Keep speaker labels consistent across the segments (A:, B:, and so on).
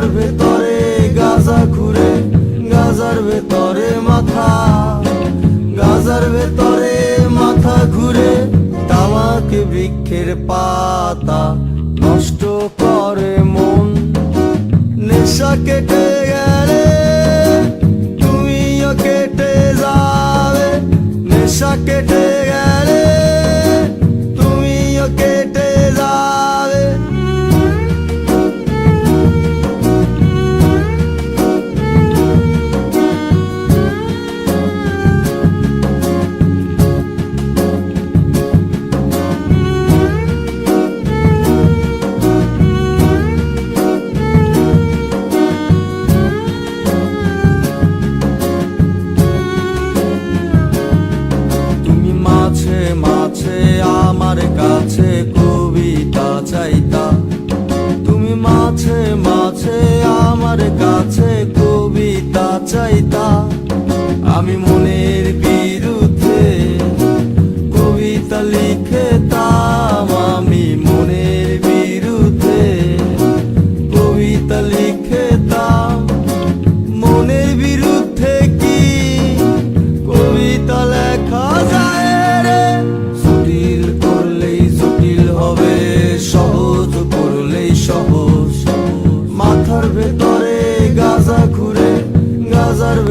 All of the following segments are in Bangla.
A: মাথার ভেতরে, গাজা ঘুরে গাজার ভেতরে মাথা। গাজার ভেতরে মাথা ঘুরে, তামাক বৃক্ষের পাতা নষ্ট করে মন। নেশা কেটে আমার কাছে কবিতা চাইতা। তুমি মাঝে মাঝে আমার কাছে কবিতা চাইতা।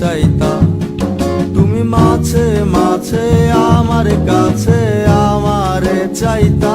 A: চাইতা। তুমি মাছে মাছে আমার কাছে আমারে চাইতা।